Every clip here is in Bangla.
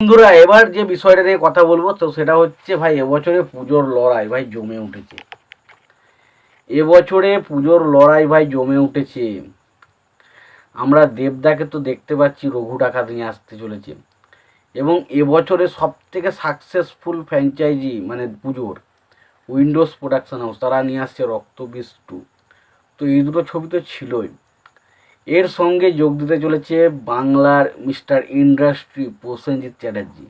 বন্ধুরা, এবার যে বিষয়টা নিয়ে কথা বলব, তো সেটা হচ্ছে ভাই, এবছরে পুজোর লড়াই ভাই জমে উঠেছে। এবছরে পুজোর লড়াই ভাই জমে উঠেছে। আমরা দেবদাকে তো দেখতে পাচ্ছি, রঘু ডাকাত নিয়ে আসতে চলেছে। এবং এবছরে সব থেকে সাকসেসফুল ফ্র্যাঞ্চাইজি মানে পুজোর উইন্ডোজ প্রোডাকশন হাউস, তারা নিয়ে আসছে রক্তবীজ টু তো এই দুটো ছবি তো ছিলই। এর সঙ্গে যোগ দিতে চলেছে বাংলার মিস্টার ইন্ডাস্ট্রি প্রসেনজিৎ চ্যাটার্জি।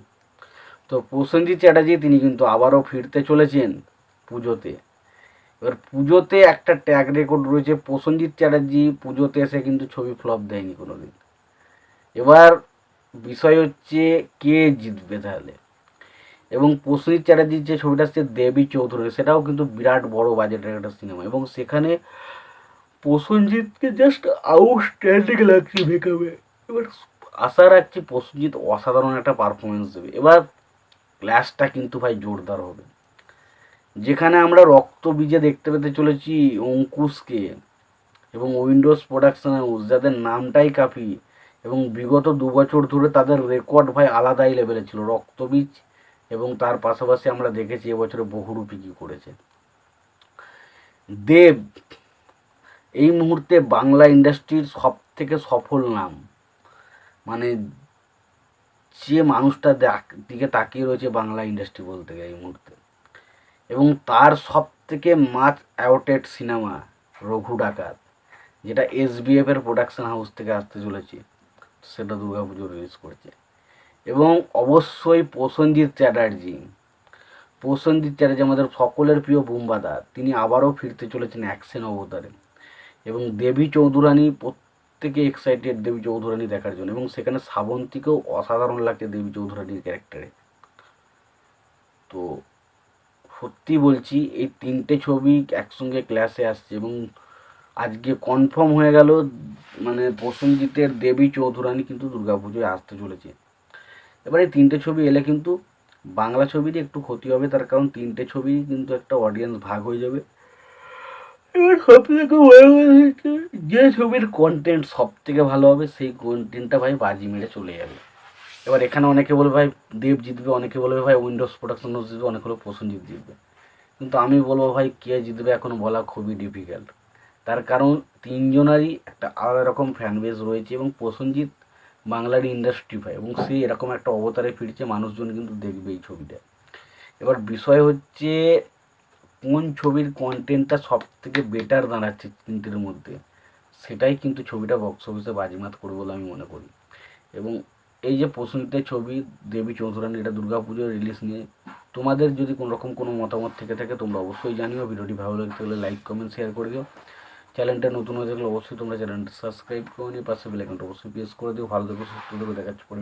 তো প্রসেনজিৎ চ্যাটার্জি তিনি কিন্তু আবারও ফিরতে চলেছেন পুজোতে। এবার পুজোতে একটা ট্যাগ রেকর্ড রয়েছে, প্রসেনজিৎ চ্যাটার্জি পুজোতে এসে কিন্তু ছবি ফ্লপ দেয়নি কোনো দিন এবার বিষয় হচ্ছে কে জিতবে তাহলে? এবং প্রসেনজিৎ চ্যাটার্জির যে ছবিটা আসছে দেবী চৌধুরী, সেটাও কিন্তু বিরাট বড় বাজেটের একটা সিনেমা এবং সেখানে প্রসেনজিৎকে জাস্ট আউটস্ট্যান্ডিং লাগছে মেকআপে এবার আশা রাখছি প্রসেনজিৎ অসাধারণ একটা পারফরমেন্স দেবে। এবার ক্লাসটা কিন্তু ভাই জোরদার হবে। যেখানে আমরা রক্ত বীজে দেখতে পেতে চলেছি অঙ্কুশকে এবং উইন্ডোজ প্রোডাকশন যাদের নামটাই কাফি এবং বিগত দু বছর ধরে তাদের রেকর্ড ভাই আলাদাই লেভেলে ছিল। রক্তবীজ এবং তার পাশাপাশি আমরা দেখেছি এবছরে বহুরূপী কী করেছে। দেব এই মুহূর্তে বাংলা ইন্ডাস্ট্রির সব থেকে সফল নাম। মানে যে মানুষটা দিকে তাকিয়ে রয়েছে বাংলা ইন্ডাস্ট্রি বলতে গেলে এই মুহূর্তে। এবং তার সব থেকে মাচ অ্যাওটেড সিনেমা রঘু ডাকাত, যেটা এসবিএফ এর প্রোডাকশন হাউস থেকে আসতে চলেছে, সেটা দুর্গাপুজো রিলিজ করছে। এবং অবশ্যই প্রসেনজিৎ চ্যাটার্জি প্রসেনজিৎ চ্যাটার্জি আমাদের সকলের প্রিয় বুম্বাদা, তিনি আবারও ফিরতে চলেছেন অ্যাকশন অবতারে। এবং দেবী চৌধুরানী প্রত্যেকে এক্সাইটেড দেবী চৌধুরানী দেখার জন্য এবং সেখানে শ্রাবন্তীকেও অসাধারণ লাগছে দেবী চৌধুরানীর ক্যারেক্টারে তো সত্যি বলছি, এই তিনটে ছবি একসঙ্গে ক্লাসে আসছে এবং আজকে কনফার্ম হয়ে গেল মানে প্রসেনজিতের দেবী চৌধুরানী কিন্তু দুর্গাপুজোয় আসতে চলেছে। এবার এই তিনটে ছবি এলে কিন্তু বাংলা ছবিরই একটু ক্ষতি হবে, তার কারণ তিনটে ছবি কিন্তু একটা অডিয়েন্স ভাগ হয়ে যাবে। এবার সব থেকে যে ছবির কন্টেন্ট সব থেকে ভালো হবে, সেই কন্টেন্টটা ভাই বাজি মেরে চলে যাবে। এবার এখানে অনেকে বলবে ভাই, দেব জিতবে, অনেকে বলবে ভাই, উইন্ডোজ প্রোডাকশন হাউস জিতবে, অনেকে হলো প্রসেনজিৎ জিতবে। কিন্তু আমি বলব ভাই, কে জিতবে এখন বলা খুবই ডিফিকাল্ট তার কারণ তিনজনারই একটা আলাদা রকম ফ্যান বেস রয়েছে এবং প্রসেনজিৎ বাংলার ইন্ডাস্ট্রি ভাই, এবং সে এরকম একটা অবতারে ফিরছে, মানুষজন কিন্তু দেখবে এই ছবিটা। এবার বিষয় হচ্ছে কোন ছবির কন্টেন্টটা সব থেকে বেটার দাঁড়াচ্ছে তিনটের মধ্যে, সেটাই কিন্তু ছবিটা বক্স অফিসে বাজিমাত করবে বলে আমি মনে করি। এবং এই যে প্রসেনজিতের ছবি, দেবী চৌধুরানী, এটা দুর্গাপুজোর রিলিজ নিয়ে, তোমাদের যদি কোনো রকম কোনো মতামত থেকে থাকে, তোমরা অবশ্যই জানিও। ভিডিওটি ভালো লাগে থাকলে লাইক কমেন্ট শেয়ার করে দিও। চ্যানেলটা নতুন হয়ে থাকলে অবশ্যই তোমরা চ্যানেলটা সাবস্ক্রাইব করে নিয়ে পাশে বেলাইকনটা অবশ্যই প্রেস করে দিও। ভালো থেকো, সুস্থ থেকো দেখাচ্ছি পরে